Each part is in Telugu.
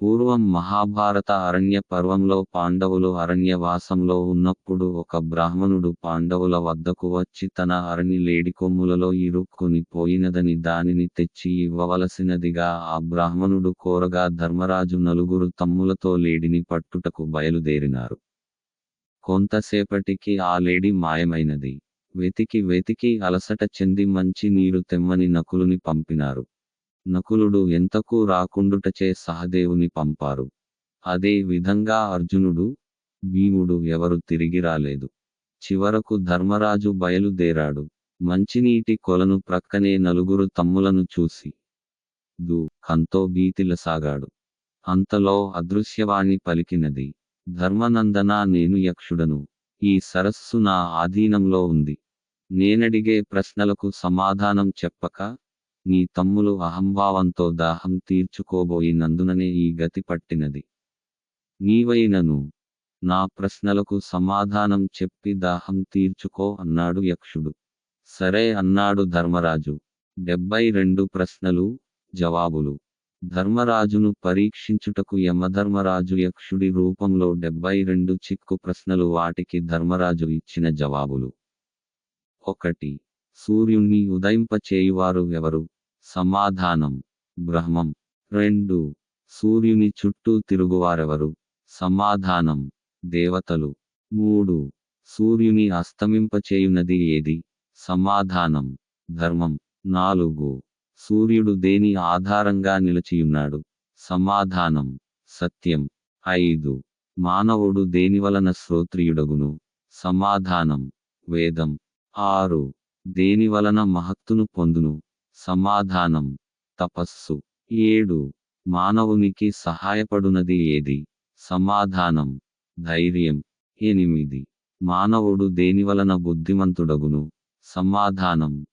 పూర్వం మహాభారత అరణ్య పర్వంలో పాండవులు అరణ్యవాసంలో ఉన్నప్పుడు ఒక బ్రాహ్మణుడు పాండవుల వద్దకు వచ్చి తన అరణి లేడికొమ్ములలో ఇరుక్కుని పోయినదని దానిని తెచ్చి ఇవ్వవలసినదిగా ఆ బ్రాహ్మణుడు కోరగా ధర్మరాజు నలుగురు తమ్ములతో లేడిని పట్టుటకు బయలుదేరినారు. కొంతసేపటికి ఆ లేడి మాయమైనది. వెతికి వెతికి అలసట చెంది మంచి నీరు తెమ్మని నకులుని పంపినారు. నకులుడు ఎంతకు రాకుండుటచే సహదేవుని పంపారు. అదే విధంగా అర్జునుడు భీముడు ఎవరు తిరిగి రాలేదు. చివరకు ధర్మరాజు బయలుదేరాడు. మంచినీటి కొలను ప్రక్కనే నలుగురు తమ్ములను చూసి దు కంతో భీతిలసాగాడు అంతలో అదృశ్యవాణి పలికినది ధర్మనందన నేను యక్షుడను. ఈ సరస్సు నా ఆధీనంలో ఉంది. నేనడిగే ప్రశ్నలకు సమాధానం చెప్పక నీ తమ్ములు అహంభావంతో దాహం తీర్చుకోబోయినందుననే ఈ గతి పట్టినది. నీవైనను నా ప్రశ్నలకు సమాధానం చెప్పి దాహం తీర్చుకో అన్నాడు యక్షుడు. సరే అన్నాడు ధర్మరాజు. డెబ్బై రెండు ప్రశ్నలు జవాబులు. ధర్మరాజును పరీక్షించుటకు యమధర్మరాజు యక్షుడి రూపంలో డెబ్బై రెండు చిక్కు ప్రశ్నలు వాటికి ధర్మరాజు ఇచ్చిన జవాబులు. ఒకటి. సూర్యుణ్ణి ఉదయింపచేయువారు ఎవరు? సమాధానం. బ్రహ్మం. రెండు. సూర్యుని చుట్టూ తిరుగువారెవరు? సమాధానం. దేవతలు. మూడు. సూర్యుని అస్తమింపచేయునది ఏది? సమాధానం. ధర్మం. నాలుగు. సూర్యుడు దేని ఆధారంగా నిలిచియున్నాడు? సమాధానం. సత్యం. ఐదు. మానవుడు దేనివలన శ్రోత్రియుడగును? సమాధానం. వేదం. ఆరు. దేనివలన మహత్తును పొందును? సమాధానం. తపస్సు. ఏడు. మానవునికి సహాయపడునది ఏది? సమాధానం. ధైర్యం. ఎనిమిది. మానవుడు దేనివలన బుద్ధిమంతుడగును? సమాధానం.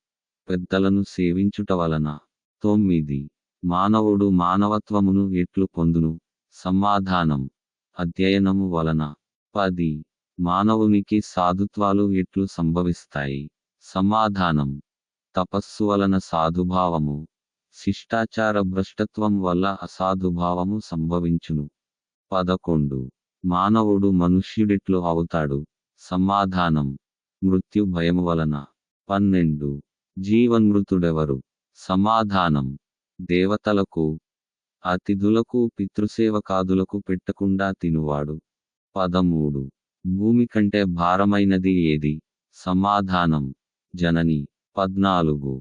పెద్దలను సేవించుట వలన. తొమ్మిది. మానవుడు మానవత్వమును ఎట్లు పొందును? సమాధానం. అధ్యయనము వలన. పది. మానవునికి సాధుత్వాలు ఎట్లు సంభవిస్తాయి? సమాధానం. తపస్సు వలన సాధుభావము. శిష్టాచార భ్రష్టత్వం వల్ల అసాధుభావము సంభవించును. పదకొండు. మానవుడు మనుష్యుడిట్లు అవుతాడు. సమాధానం. మృత్యు భయము వలన. పన్నెండు. జీవన్మృతుడెవరు? సమాధానం. దేవతలకు అతిథులకు పితృసేవకాదులకు పెట్టకుండా తినువాడు. పదమూడు. భూమి కంటే భారమైనది ఏది? సమాధానం. జనని. పద్నాలుగు.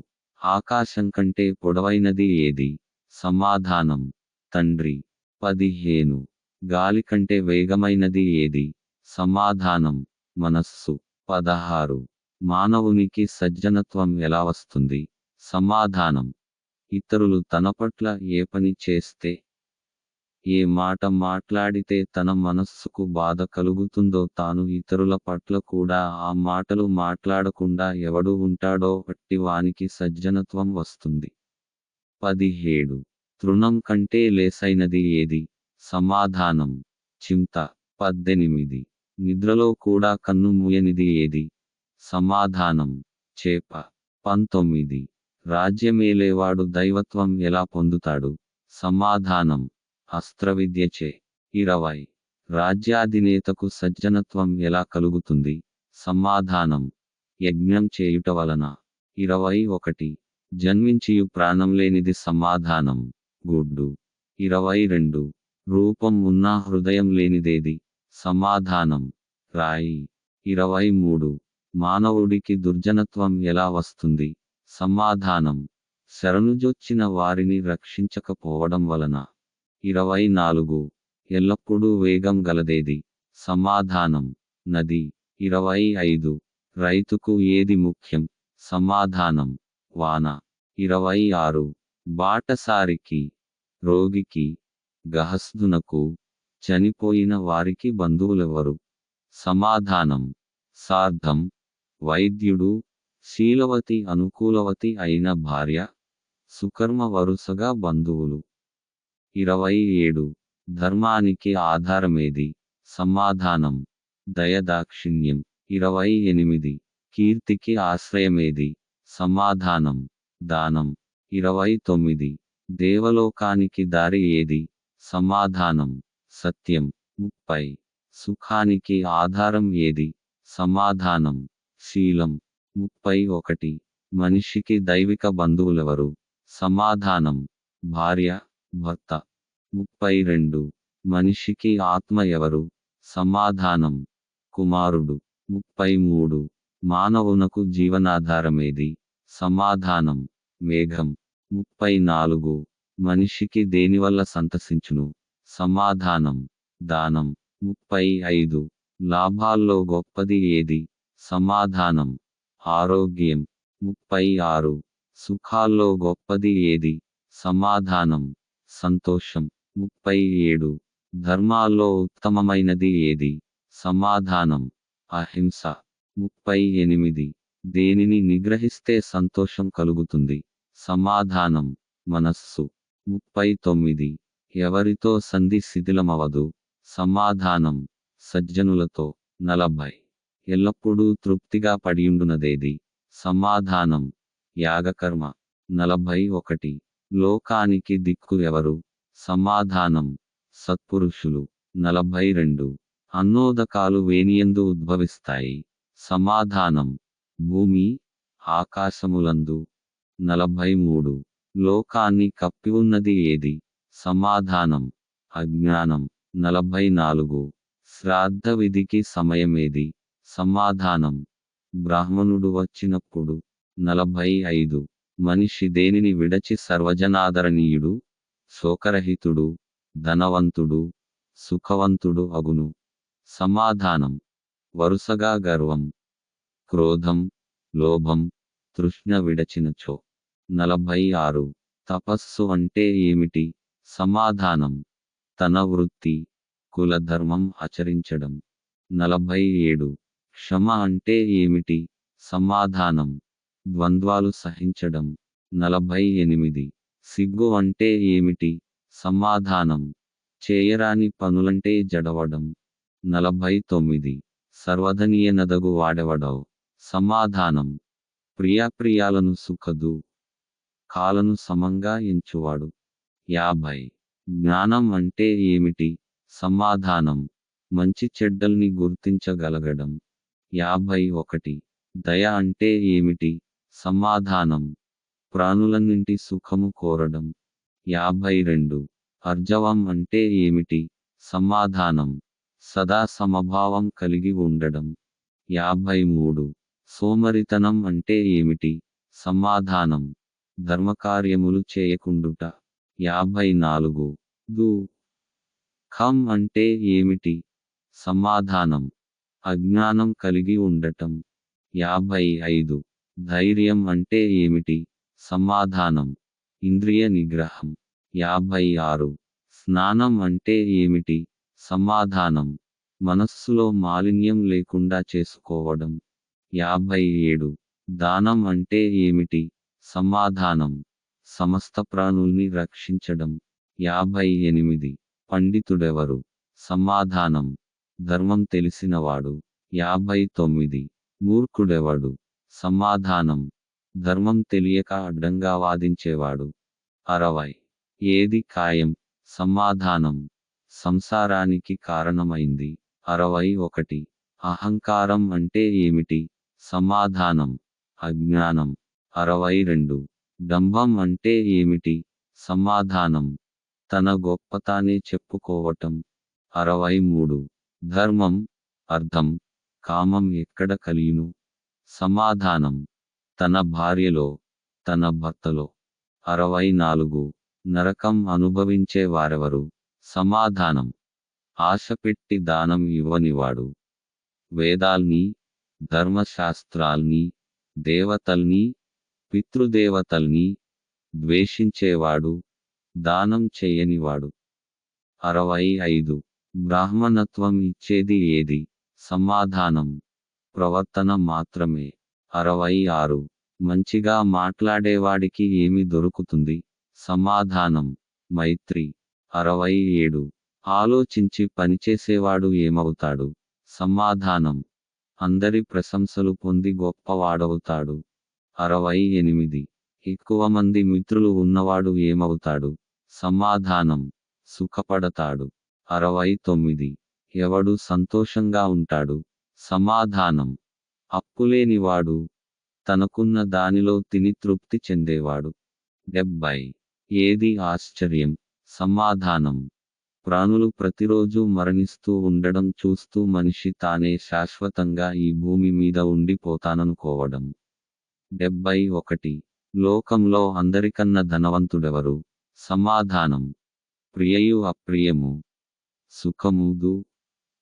ఆకాశం కంటే పొడవైనది ఏది? సమాధానం. తండ్రి. పదిహేను. గాలి కంటే వేగమైనది ఏది? సమాధానం. మనస్సు. పదహారు. మానవునికి సజ్జనత్వం ఎలా వస్తుంది? సమాధానం. ఇతరులు తన పట్ల ఏ పని చేస్తే ఏ మాట మాట్లాడితే తన మనస్సుకు బాధ కలుగుతుందో తాను ఇతరుల పట్ల కూడా ఆ మాటలు మాట్లాడకుండా ఎవడు ఉంటాడో పట్టి వానికి సజ్జనత్వం వస్తుంది. పదిహేడు. తృణం కంటే లేసైనది ఏది? సమాధానం. చింత. పద్దెనిమిది. నిద్రలో కూడా కన్ను మూయనిది ఏది? సమాధానం. చేప. పంతొమ్మిది. రాజ్యమేలేవాడు దైవత్వం ఎలా పొందుతాడు? సమాధానం. అస్త్రవిద్యచే ఇరవై. రాజ్యాధినేతకు సజ్జనత్వం ఎలా కలుగుతుంది? సమాధానం. యజ్ఞం చేయుట వలన. ఇరవై ఒకటి. జన్మించియు ప్రాణం లేనిది సమాధానం. గుడ్డు. ఇరవై రెండు. రూపం ఉన్న హృదయం లేనిదేది. సమాధానం. రాయి. ఇరవై మూడు. మానవుడికి దుర్జనత్వం ఎలా వస్తుంది? సమాధానం. శరణుజొచ్చిన వారిని రక్షించకపోవడం వలన. ఇరవై నాలుగు ఎల్లప్పుడూ వేగం గలదేది? సమాధానం. నది. ఇరవై ఐదు రైతుకు ఏది ముఖ్యం? సమాధానం. వాన. ఇరవై ఆరు బాటసారికి. రోగికి. గహస్దునకు. చనిపోయిన వారికి బంధువులెవరు? సమాధానం. సార్థం. వైద్యుడు. శీలవతి అనుకూలవతి అయిన భార్య. సుకర్మ వరుసగా బంధువులు. ఇరవై ఏడు ధర్మానికి ఆధారమేది? సమాధానం. దయదాక్షిణ్యం. ఇరవై ఎనిమిది కీర్తికి ఆశ్రయమేది? సమాధానం. దానం. ఇరవై తొమ్మిది దేవలోకానికి దారి ఏది? సమాధానం. సత్యం. ముప్పై. సుఖానికి ఆధారం ఏది? సమాధానం. శీలం. ముప్పై ఒకటి మనిషికి దైవిక బంధువులెవరు? సమాధానం. భార్య. భర్త. ముప్పై రెండు. మనిషికి ఆత్మ ఎవరు? సమాధానం. కుమారుడు. ముప్పై మూడు. మానవునకు జీవనాధారమేది? సమాధానం. మేఘం. ముప్పై నాలుగు. మనిషికి దేనివల్ల సంతసించును? సమాధానం. దానం. ముప్పై ఐదు. లాభాల్లో గొప్పది ఏది? సమాధానం. ఆరోగ్యం. ముప్పై ఆరు. సుఖాల్లో గొప్పది ఏది? సమాధానం. సంతోషం. ముప్పై ఏడు. ధర్మాల్లో ఉత్తమమైనది ఏది? సమాధానం. అహింస. ముప్పై ఎనిమిది. దేనిని నిగ్రహిస్తే సంతోషం కలుగుతుంది? సమాధానం. మనస్సు. ముప్పై తొమ్మిది. ఎవరితో సంధి శిథిలమవదు? సమాధానం. సజ్జనులతో. నలభై. ఎల్లప్పుడూ తృప్తిగా పడియుండునదేది? సమాధానం. యాగకర్మ. నలభై ఒకటి. లోకానికి దిక్కు ఎవరు సమాధానం. సత్పురుషులు. నలభై రెండు. అన్నోదకాలు వేనియందు ఉద్భవిస్తాయి. సమాధానం. భూమి ఆకాశములందు. నలభై మూడు. లోకాన్ని కప్పి ఉన్నది ఏది? సమాధానం. అజ్ఞానం. నలభై నాలుగు. శ్రాద్ధ విధికి సమయమేది? సమాధానం. బ్రాహ్మణుడు వచ్చినప్పుడు. నలభై ఐదు. మనిషి దేనిని విడచి సర్వజనాదరణీయుడు శోకరహితుడు ధనవంతుడు సుఖవంతుడు అగును. సమాధానం. వరుసగా గర్వం క్రోధం లోభం తృష్ణ విడచినచో. నలభై ఆరు తపస్సు అంటే ఏమిటి? సమాధానం. తన వృత్తి కులధర్మం ఆచరించడం. నలభై ఏడు క్షమ అంటే ఏమిటి? సమాధానం. ద్వంద్వాలు సహించడం. నలభై ఎనిమిది సిగ్గు అంటే ఏమిటి? సమాధానం. చేయరాని పనులంటే జడవడం. నలభై తొమ్మిది సర్వధనీయనదగు వాడెవడవు? సమాధానం. ప్రియాప్రియాలను సుఖదు. కాలను సమంగా ఎంచువాడు. యాభై. జ్ఞానం అంటే ఏమిటి? సమాధానం. మంచి చెడ్డల్ని గుర్తించగలగడం. యాభై ఒకటి దయ అంటే ఏమిటి? సమాధానం. ప్రాణులన్నింటి సుఖము కోరడం. యాభై రెండు. అర్జవం అంటే ఏమిటి? సమాధానం. సదా సమభావం కలిగి ఉండడం. యాభై మూడు. సోమరితనం అంటే ఏమిటి? సమాధానం. ధర్మకార్యములు చేయకుండుట. యాభై నాలుగు. దు. ఖం అంటే ఏమిటి? సమాధానం. అజ్ఞానం కలిగి ఉండటం. యాభై ఐదు. ధైర్యం అంటే ఏమిటి? సమాధానం. ఇంద్రియ నిగ్రహం. యాభై ఆరు. స్నానం అంటే ఏమిటి? సమాధానం. మనస్సులో మాలిన్యం లేకుండా చేసుకోవడం. యాభై ఏడు. దానం అంటే ఏమిటి? సమాధానం. సమస్త ప్రాణుల్ని రక్షించడం. యాభై ఎనిమిది. పండితుడెవరు? సమాధానం. ధర్మం తెలిసినవాడు. యాభై తొమ్మిది. మూర్ఖుడెవడు? సమాధానం. ధర్మం తెలియక అడ్డంగా వాదించేవాడు. అరవై. ఏది ఖాయం? సమాధానం. సంసారానికి కారణమైంది. అరవై ఒకటి. అహంకారం అంటే ఏమిటి? సమాధానం. అజ్ఞానం. అరవై రెండు. డంభం అంటే ఏమిటి? సమాధానం. తన గొప్పతానే చెప్పుకోవటం. అరవై మూడు. ధర్మం అర్థం కామం ఎక్కడ కలియును? సమాధానం. తన భార్యలో తన భర్తలో. అరవై నాలుగు. నరకం అనుభవించే వారెవరు? సమాధానం. ఆశ పెట్టి దానం ఇవ్వనివాడు. వేదాల్ని ధర్మశాస్త్రాల్ని దేవతల్ని పితృదేవతల్ని ద్వేషించేవాడు దానం చేయనివాడు. అరవై ఐదు. బ్రాహ్మణత్వం ఇచ్చేది ఏది? సమాధానం. ప్రవర్తన మాత్రమే. అరవై ఆరు. మంచిగా మాట్లాడేవాడికి ఏమి దొరుకుతుంది? సమాధానం. మైత్రి. అరవై ఏడు. ఆలోచించి పనిచేసేవాడు ఏమవుతాడు? సమాధానం. అందరి ప్రశంసలు పొంది గొప్పవాడవుతాడు. అరవై ఎనిమిది. ఎక్కువ మంది మిత్రులు ఉన్నవాడు ఏమవుతాడు? సమాధానం. సుఖపడతాడు. అరవై తొమ్మిది. ఎవడు సంతోషంగా ఉంటాడు? సమాధానం. అప్పులేనివాడు తనకున్న దానిలో తిని తృప్తి చెందేవాడు. డెబ్బై. ఏది ఆశ్చర్యం. సమాధానం. ప్రాణులు ప్రతిరోజు మరణిస్తూ ఉండడం చూస్తూ మనిషి తానే శాశ్వతంగా ఈ భూమి మీద ఉండిపోతాననుకోవడం. డెబ్బై ఒకటి. లోకంలో అందరికన్న ధనవంతుడెవరు? సమాధానం. ప్రియయు అప్రియము. సుఖము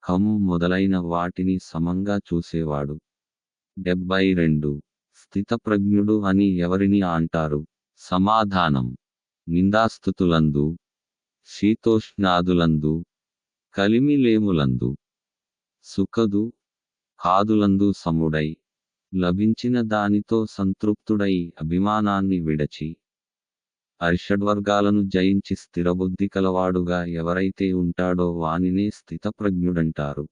దుఃఖము మొదలైన వాటిని సమంగా చూసేవాడు. డెబ్బై రెండు. స్థితప్రజ్ఞుడు అని ఎవరిని అంటారు? సమాధానం. నిందాస్థుతులందు శీతోష్ణాదులందు కలిమిలేములందు. సుఖదు కాదులందు సముడై లభించిన దానితో సంతృప్తుడై అభిమానాన్ని విడచి అరిషడ్వర్గాలను జయించి స్థిరబుద్ధి కలవాడుగా ఎవరైతే ఉంటాడో వానినే స్థితప్రజ్ఞుడంటారు.